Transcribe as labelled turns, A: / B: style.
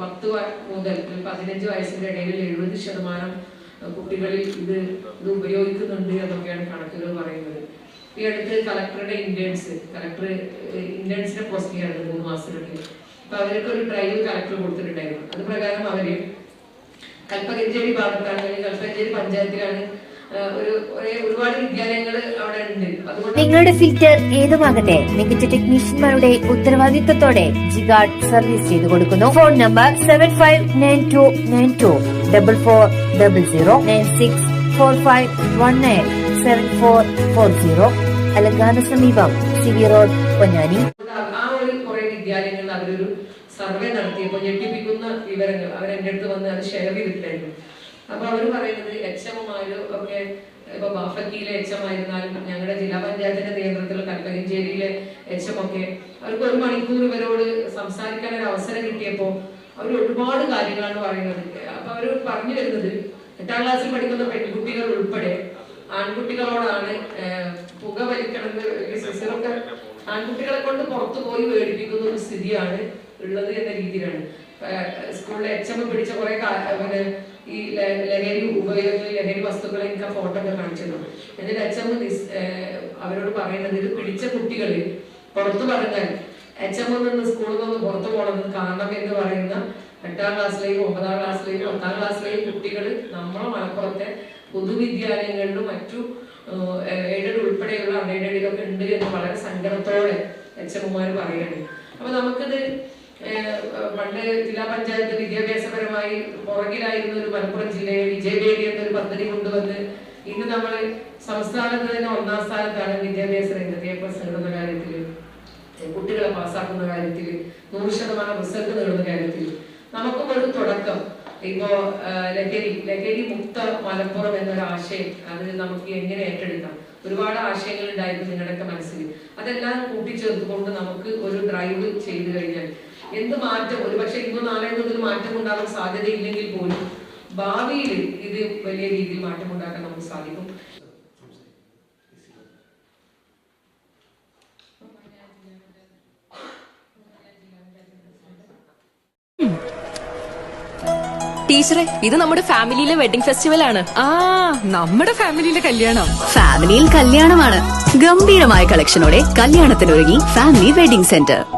A: പത്ത് മുതൽ പതിനഞ്ച് വയസ്സിന്റെ ഇടയിൽ എഴുപത് ശതമാനം കുട്ടികളിൽ ഇത് ഇത് ഉപയോഗിക്കുന്നുണ്ട് എന്നൊക്കെയാണ് കണക്കുകൾ പറയുന്നത്. ഈ അടുത്ത് കളക്ടറുടെ ഇന്റേൺസ് കളക്ടർ ഇന്റേൺസിനെ പോസ്റ്റ് ചെയ്യാറുണ്ട് മൂന്ന് മാസത്തിനുള്ളിൽ അപ്പൊ അവർക്ക് ഒരു ഡ്രൈവ് കളക്ടർ കൊടുത്തിട്ടുണ്ടായിരുന്നു. അത് പ്രകാരം അവർ കൽപ്പകഞ്ചേരി ഭാഗത്താണ് അല്ലെങ്കിൽ കൽപ്പകഞ്ചേരി പഞ്ചായത്തിലാണ്
B: നിങ്ങളുടെ ഫിൽറ്റർ ഏതുമാകട്ടെ മികച്ച ടെക്നീഷ്യന്മാരുടെ ഉത്തരവാദിത്തത്തോടെ ജിഗാർഡ് സർവീസ് ചെയ്തു കൊടുക്കുന്നു. Phone number seven five nine two nine two double four double zero nine six four five one nine seven four four zero അലങ്കാന സമീപം സി വി റോഡ് പൊന്നാനി.
A: ആ ഒരു കുറെ വിദ്യാലയങ്ങളിൽ അവരൊരു സർവേ നടത്തിയപ്പോൾ ഞെട്ടിപ്പിക്കുന്ന വിവരങ്ങൾ അവർ എന്റെ അടുത്ത് വന്ന് അത് ഷെയർ ചെയ്തിട്ടുണ്ടായിരുന്നു അപ്പൊ അവർ പറയുന്നത് എച്ച് എമ്മാരും ഒക്കെ ഇപ്പൊ ബാഫക്കിയിലെ എച്ച് എം ആയിരുന്നാലും ഞങ്ങളുടെ ജില്ലാ പഞ്ചായത്തിന്റെ നേതൃത്വത്തിൽ കൽപ്പകഞ്ചേരിയിലെ എച്ച് എം ഒക്കെ അവർക്ക് ഒരു മണിക്കൂർ ഇവരോട് സംസാരിക്കാൻ ഒരു അവസരം കിട്ടിയപ്പോൾ അവർ ഒരുപാട് കാര്യങ്ങളാണ് പറയുന്നത്. അപ്പൊ അവർ പറഞ്ഞു വരുന്നത് എട്ടാം ക്ലാസ്സിൽ പഠിക്കുന്ന പെൺകുട്ടികൾ ഉൾപ്പെടെ ആൺകുട്ടികളോടാണ് പുക വലിക്കണമെന്ന് സിസ്റ്ററൊക്കെ ആൺകുട്ടികളെ കൊണ്ട് പുറത്തു പോയി മേടിപ്പിക്കുന്ന ഒരു സ്ഥിതിയാണ് ഉള്ളത് എന്ന രീതിയിലാണ്. സ്കൂളിലെ എച്ച് എം പിടിച്ച കുറെ പിന്നെ ഈ ലഹരി ഉപയോഗ ലഹരി വസ്തുക്കളെ എനിക്ക് ആ ഫോട്ടോ ഒക്കെ കാണിച്ചിരുന്നു. എന്നിട്ട് എച്ച് എം അവരോട് പറയുന്നത് ഇത് പിടിച്ച കുട്ടികളിൽ പുറത്തു പറഞ്ഞാൽ എച്ച് എം നിന്ന് സ്കൂളിൽ നിന്ന് പുറത്തു പോകണം കാരണം എന്ന് പറയുന്ന എട്ടാം ക്ലാസ്സിലെയും ഒമ്പതാം ക്ലാസ്സിലെയും പത്താം ക്ലാസ്സിലെയും കുട്ടികൾ നമ്മളെ മലപ്പുറത്തെ പൊതുവിദ്യാലയങ്ങളിലും മറ്റു എയ്ഡഡ് ഉൾപ്പെടെയുള്ള അൺഎയ്ഡഡിലൊക്കെ ഉണ്ട് എന്ന് വളരെ സങ്കടത്തോടെ എച്ച് എമ്മാർ പറയുകയാണ്. അപ്പൊ നമുക്കിത് പണ്ട് ജില്ലാ പഞ്ചായത്ത് വിദ്യാഭ്യാസപരമായി പുറകിലായിരുന്ന ഒരു മലപ്പുറം ജില്ലയെ വിജയവേദി എന്നൊരു പദ്ധതി കൊണ്ടുവന്ന് ഇന്ന് നമ്മൾ സംസ്ഥാനത്ത് തന്നെ ഒന്നാം സ്ഥാനത്താണ് വിദ്യാഭ്യാസ രംഗത്ത് എ പ്ലസ് നേടുന്ന കാര്യത്തിൽ കുട്ടികളെ പാസ്സാക്കുന്ന കാര്യത്തിൽ നൂറ് ശതമാനം റിസൾട്ട് നേടുന്ന കാര്യത്തിൽ. നമുക്കും ഒരു തുടക്കം. ഇപ്പോ ലഹരി ലഹരി മുക്ത മലപ്പുറം എന്നൊരു ആശയം അത് നമുക്ക് എങ്ങനെ ഏറ്റെടുക്കാം? ഒരുപാട് ആശയങ്ങൾ ഉണ്ടായിരുന്നു നിങ്ങളുടെയൊക്കെ മനസ്സിൽ. അതെല്ലാം കൂട്ടിച്ചേർത്തുകൊണ്ട് നമുക്ക് ഒരു ഡ്രൈവ് ചെയ്തു കഴിഞ്ഞാൽ എന്ത് മാറ്റം? ഒരുപക്ഷെ ഇന്നോ നാളെ ഇതിൽ മാറ്റം ഉണ്ടാകാൻ സാധ്യതയില്ലെങ്കിൽ പോലും ഭാവിയിൽ ഇത് വലിയ രീതിയിൽ മാറ്റം ഉണ്ടാക്കാൻ നമുക്ക് സാധിക്കും.
C: ടീച്ചറെ ഇത് നമ്മുടെ ഫാമിലിയിലെ വെഡിങ് ഫെസ്റ്റിവൽ ആണ്.
D: ആ നമ്മുടെ ഫാമിലിയിലെ കല്യാണം.
E: ഫാമിലിയിൽ കല്യാണമാണ്. ഗംഭീരമായ കളക്ഷനോടെ കല്യാണത്തിനൊരുങ്ങി ഫാമിലി വെഡിംഗ് സെന്റർ.